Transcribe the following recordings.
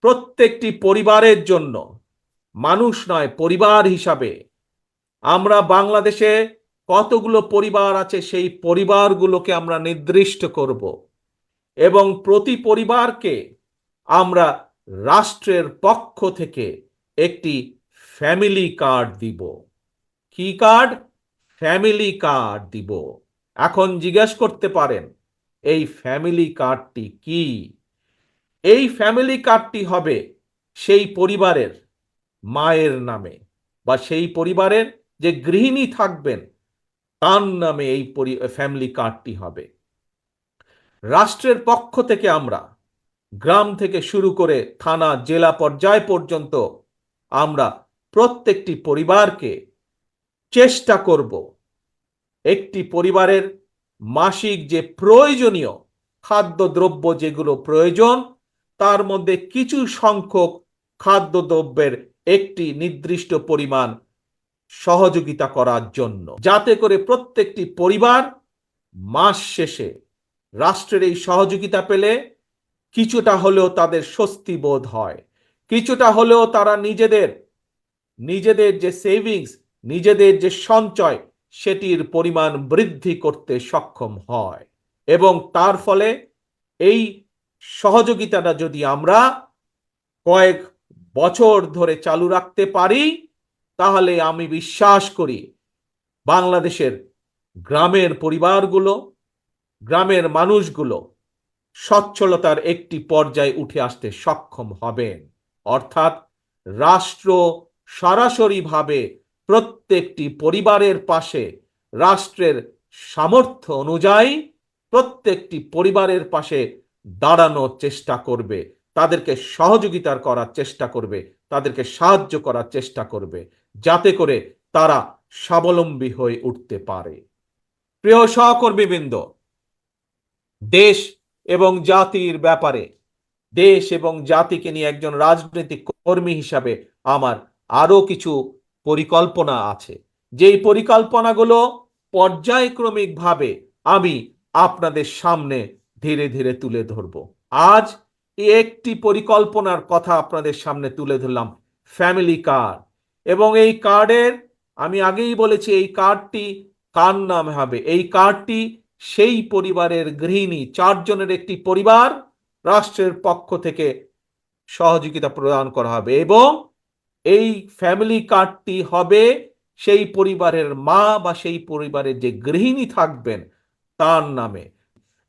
প্রত্যেকটি পরিবারের জন্য, মানুষ নয়, পরিবার হিসাবে। আমরা বাংলাদেশে কতগুলো পরিবার আছে, সেই পরিবারগুলোকে আমরা নির্দিষ্ট করব। এবং প্রতি পরিবারকে আমরা রাষ্ট্রের পক্ষ থেকে একটি ফ্যামিলি কার্ড দিব। কি কার্ড? ফ্যামিলি কার্ড দিব। এখন জিজ্ঞেস করতে পারেন, এই ফ্যামিলি কার্ডটি কি? এই ফ্যামিলি কার্ডটি হবে সেই পরিবারের মায়ের নামে বা সেই পরিবারের যে গৃহিণী থাকবেন, তার নামে এই ফ্যামিলি কার্ডটি হবে। রাষ্ট্রের পক্ষ থেকে আমরা, গ্রাম থেকে শুরু করে থানা, জেলা পর্যায় পর্যন্ত আমরা প্রত্যেকটি পরিবারকে চেষ্টা করব একটি পরিবারের মাসিক যে প্রয়োজনীয় খাদ্যদ্রব্য যেগুলো প্রয়োজন তার মধ্যে কিছু সংখ্যক খাদ্যদ্রব্যের একটি নির্দিষ্ট পরিমাণ সহযোগিতা করার জন্য। যাতে করে প্রত্যেকটি পরিবার মাস শেষে রাষ্ট্রের এই সহযোগিতা পেলে কিছুটা হলেও তাদের স্বস্তি বোধ হয়। কিছুটা হলেও তারা নিজেদের নিজেদের যে সেভিংস নিজেদের যে সঞ্চয়, সেটির পরিমাণ বৃদ্ধি করতে সক্ষম হয়। এবং তার ফলে এই সহযোগিতাটা যদি আমরা কয়েক বছর ধরে চালু রাখতে পারি, তাহলে আমি বিশ্বাস করি বাংলাদেশের গ্রামের পরিবারগুলো, গ্রামের মানুষগুলো সচ্ছলতার একটি পর্যায়ে উঠে আসতে সক্ষম হবেন। অর্থাৎ রাষ্ট্র সরাসরিভাবে প্রত্যেকটি পরিবারের পাশে রাষ্ট্রের সামর্থ্য অনুযায়ী প্রত্যেকটি পরিবারের পাশে দাঁড়ানোর চেষ্টা করবে, তাদেরকে সহযোগিতার করার চেষ্টা করবে, তাদেরকে সাহায্য করার চেষ্টা করবে, যাতে করে তারা স্বাবলম্বী হয়ে উঠতে পারে। প্রিয় সহকর্মীবৃন্দ, দেশ এবং জাতির ব্যাপারে, দেশ এবং জাতিকে নিয়ে একজন রাজনৈতিক কর্মী হিসাবে আমার আরও কিছু পরিকল্পনা আছে। যেই পরিকল্পনাগুলো পর্যায়ক্রমিকভাবে আমি আপনাদের সামনে ধীরে ধীরে তুলে ধরব। আজ একটি পরিকল্পনার কথা আপনাদের সামনে তুলে ধরলাম ফ্যামিলি কার্ড এবং এই কার্ডের আমি আগেই বলেছি, এই কার্ডটি কার নামে হবে? এই কার্ডটি সেই পরিবারের গৃহিণী, চারজনের একটি পরিবার রাষ্ট্রের পক্ষ থেকে সহযোগিতা প্রদান করা হবে। এবং এই ফ্যামিলি কার্ডটি হবে সেই পরিবারের মা বা সেই পরিবারের যে গৃহিণী থাকবেন, তার নামে।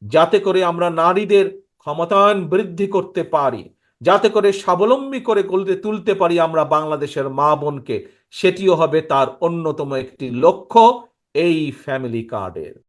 যাতে করে আমরা নারীদের ক্ষমতায়ন বৃদ্ধি করতে পারি, যাতে করে স্বাবলম্বী করে গলতে তুলতে পারি আমরা বাংলাদেশের মা বোনকে, সেটিও হবে তার অন্যতম একটি লক্ষ্য, এই ফ্যামিলি কার্ডের